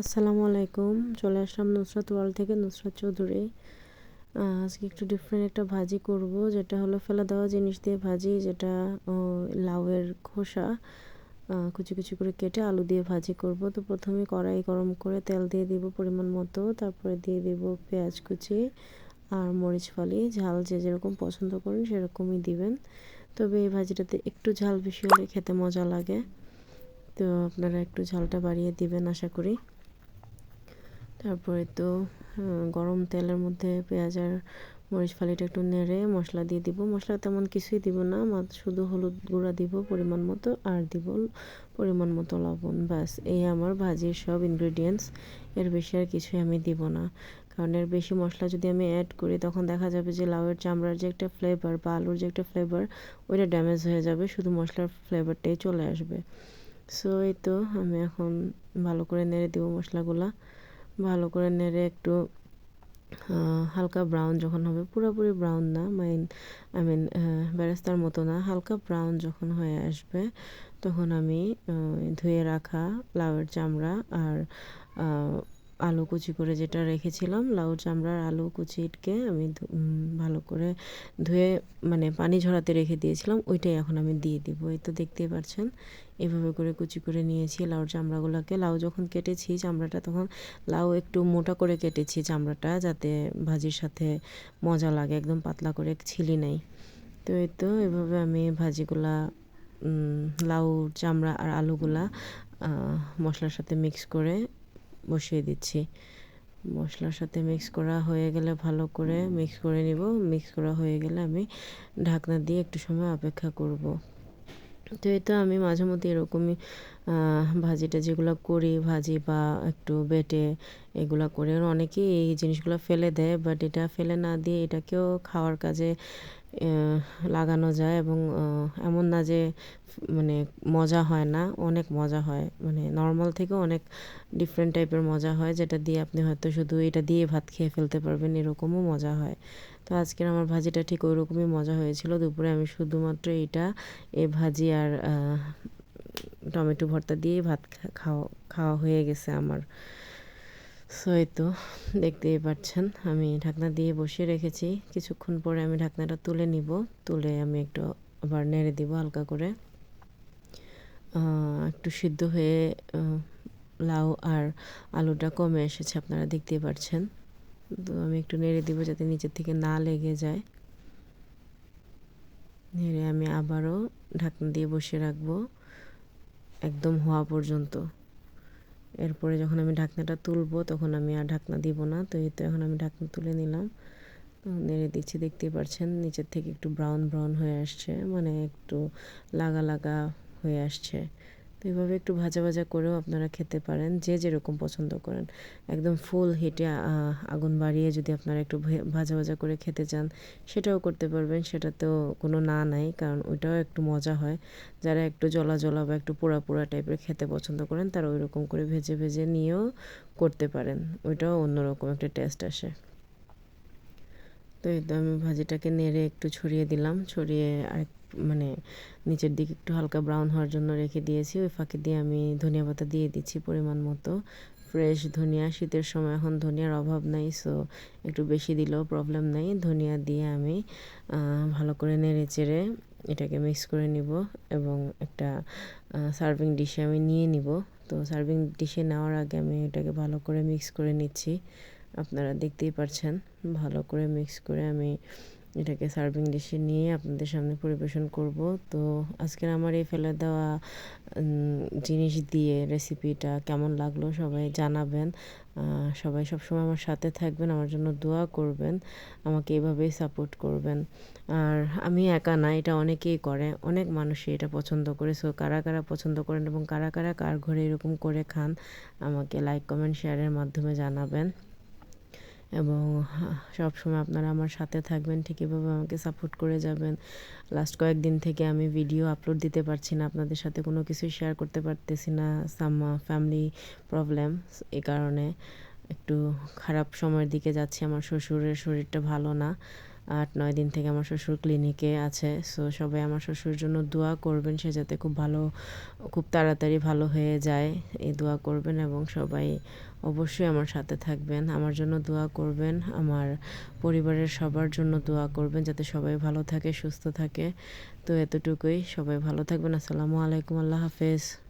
আসসালামু আলাইকুম। চলে আসলাম নুসরাত ওয়ার্ল্ড থেকে, নুসরাত চৌধুরী। আজকে একটু ডিফারেন্ট একটা ভাজি করব, যেটা হলো ফেলা দেওয়া জিনিস দিয়ে ভাজি, যেটা লাউয়ের খোসা। কুচি কুচি করে কেটে আলু দিয়ে ভাজি করব। তো প্রথমে কড়াই গরম করে তেল দিয়ে দিব পরিমাণ মতো, তারপরে দিয়ে দিব পেঁয়াজ কুচি আর মরিচ ফালি। ঝাল যে যেরকম পছন্দ করেন সেরকমই দিবেন। তবে এই ভাজিটাতে একটু ঝাল বেশি হলে খেতে মজা লাগে। তো আপনারা একটু ঝালটা বাড়িয়ে দিবেন আশা করি। তারপরে তো গরম তেলের মধ্যে পেঁয়াজ আর মরিচ ফালিটা একটু নেড়ে মশলা দিয়ে দিব। মশলা তেমন কিছুই দিব না শুধু হলুদ গুঁড়া দিব পরিমাণ মতো আর দিব পরিমাণ মতো লবণ। ব্যাস, এই আমার ভাজির সব ইনগ্রেডিয়েন্টস এর বেশি আর কিছুই আমি দিব না। কারণ এর বেশি মশলা যদি আমি অ্যাড করি, তখন দেখা যাবে যে লাউয়ের চামড়ার যে একটা ফ্লেভার বা আলুর যে একটা ফ্লেভার ওইটা ড্যামেজ হয়ে যাবে, শুধু মশলার ফ্লেভারটাই চলে আসবে। সো এই তো আমি এখন ভালো করে নেড়ে দেবো মশলাগুলা। ভালো করে নেড়ে একটু হালকা ব্রাউন যখন হবে, পুরোপুরি ব্রাউন না মাইন আই মিন ব্যারেস্তার মতো না, হালকা ব্রাউন যখন হয়ে আসবে, তখন আমি ধুয়ে রাখা লাউয়ের চামড়া আর আলু কুচি করে যেটা রেখেছিলাম, লাউ চামড়ার আলু কুচিটকে আমি ভালো করে ধুয়ে মানে পানি ঝরাতে রেখে দিয়েছিলাম, ওইটাই এখন আমি দিয়ে দিব। এই তো দেখতেই পাচ্ছেন এভাবে করে কুচি করে নিয়েছি লাউর চামড়াগুলোকে। লাউ যখন কেটেছি চামড়াটা, তখন লাউ একটু মোটা করে কেটেছি চামড়াটা যাতে ভাজির সাথে মজা লাগে, একদম পাতলা করে ছিলি নাই। তো এই তো এভাবে আমি ভাজিগুলা লাউ চামড়া আর আলুগুলা মশলার সাথে মিক্স করে বসিয়ে দিচ্ছি। মশলার সাথে মিক্স করা হয়ে গেলে ভালো করে মিক্স করে নিব। মিক্স করা হয়ে গেলে আমি ঢাকনা দিয়ে একটু সময় অপেক্ষা করব। তো এই তো আমি মাঝে মধ্যে এরকমই ভাজিটা যেগুলো করি, ভাজি বা একটু বেটে এগুলো করে। অনেকেই এই জিনিসগুলো ফেলে দেয় বাট এটা ফেলে না দিয়ে এটাকেও খাওয়ার কাজে লাগানো যায় এবং এমন না যে মানে মজা হয় না, অনেক মজা হয়। মানে নর্মাল থেকে অনেক ডিফারেন্ট টাইপের মজা হয়, যেটা দিয়ে আপনি হয়তো শুধু এটা দিয়ে ভাত খেয়ে ফেলতে পারবেন, এরকমও মজা হয়। তো আজকের আমার ভাজিটা ঠিক ওই রকমই মজা হয়েছিল। দুপুরে আমি শুধুমাত্র এটা, এ ভাজি আর টমেটো ভর্তা দিয়ে ভাত খাওয়া খাওয়া হয়ে গেছে আমার। সো এই তো, দেখতেই পাচ্ছেন, আমি ঢাকনা দিয়ে বসিয়ে রেখেছি। কিছুক্ষণ পরে আমি ঢাকনাটা তুলে নিব, তুলে আমি একটু আবার নেড়ে দিব হালকা করে। একটু সিদ্ধ হয়ে লাউ আর আলুটা কমে এসেছে, আপনারা দেখতেই পাচ্ছেন। তো আমি একটু নেড়ে দিব যাতে নিচের থেকে না লেগে যায়। নেড়ে আমি আবারও ঢাকনা দিয়ে বসে রাখব, একদম হওয়া পর্যন্ত। এরপরে যখন আমি ঢাকনাটা তুলবো, তখন আমি আর ঢাকনা দিব না। তো এই তো এখন আমি ঢাকনা তুলে নিলাম। নেড়ে দিচ্ছি দেখতেই পাচ্ছেন নিচের থেকে একটু ব্রাউন ব্রাউন হয়ে আসছে মানে একটু লাগা লাগা হয়ে আসছে। তো এইভাবে একটু ভাজা ভাজা করেও আপনারা খেতে পারেন, যে যেরকম পছন্দ করেন। একদম ফুল হিটে আগুন বাড়িয়ে যদি আপনারা একটু ভাজা ভাজা করে খেতে চান, সেটাও করতে পারবেন। সেটাতেও কোনো না নাই, কারণ ওইটাও একটু মজা হয়। যারা একটু জলা জলা বা একটু পোড়া পোড়া টাইপের খেতে পছন্দ করেন, তারা ওই রকম করে ভেজে ভেজে নিয়েও করতে পারেন। ওইটাও অন্যরকম একটা টেস্ট আসে। তো এই তো আমি ভাজিটাকে নেড়ে একটু ছড়িয়ে দিলাম। ছড়িয়ে আরেক মানে নিচের দিকে একটু হালকা ব্রাউন হওয়ার জন্য রেখে দিয়েছি। ওই ফাঁকে দিয়ে আমি ধনিয়া পাতা দিয়ে দিচ্ছি পরিমাণ মতো। ফ্রেশ ধনিয়া, শীতের সময় এখন ধনিয়ার অভাব নাই সো একটু বেশি দিলেও প্রবলেম নেই। ধনিয়া দিয়ে আমি ভালো করে নেড়ে চেড়ে এটাকে মিক্স করে নিব এবং একটা সার্ভিং ডিশে আমি নিয়ে নিব। তো সার্ভিং ডিশে নেওয়ার আগে আমি এটাকে ভালো করে মিক্স করে নিচ্ছি। আপনারা দেখতেই পারছেন, ভালো করে মিক্স করে আমি এটাকে সার্ভিং ডিশে নিয়ে আপনাদের সামনে পরিবেশন করব। তো আজকের আমার এই ফেলে দেওয়া জিনিস দিয়ে রেসিপিটা কেমন লাগল সবাই জানাবেন। সবাই সবসময় আমার সাথে থাকবেন, আমার জন্য দোয়া করবেন, আমাকে এভাবেই সাপোর্ট করবেন। আর আমি একা না, এটা অনেকেই করে, অনেক মানুষই এটা পছন্দ করে। সো কারা কারা পছন্দ করেন এবং কারা কারা কার ঘরে এরকম করে খান, আমাকে লাইক কমেন্ট শেয়ারের মাধ্যমে জানাবেন। এবং সব সময় আপনারা আমার সাথে থাকবেন, ঠিক এভাবে আমাকে সাপোর্ট করে যাবেন। লাস্ট কয়েকদিন থেকে আমি ভিডিও আপলোড দিতে পারছি না, আপনাদের সাথে কোনো কিছু শেয়ার করতে পারতেছি না সাম ফ্যামিলি প্রবলেম এ কারণে। একটু খারাপ সময়ের দিকে যাচ্ছি, আমার শ্বশুরের শরীরটা ভালো না। আট, নয় দিন থেকে আমার শ্বশুর ক্লিনিকে আছে। সো সবাই আমার শ্বশুর জন্য দোয়া করবেন, সে যাতে খুব ভালো, খুব তাড়াতাড়ি ভালো হয়ে যায়। এই দোয়া করবেন এবং সবাই অবশ্যই আমার সাথে থাকবেন। আমার জন্য দোয়া করবেন, আমার পরিবারের সবার জন্য দোয়া করবেন, যাতে সবাই ভালো থাকে, সুস্থ থাকে। তো এতটুকুই, সবাই ভালো থাকবেন। আসসালামু আলাইকুম, আল্লাহ হাফেজ।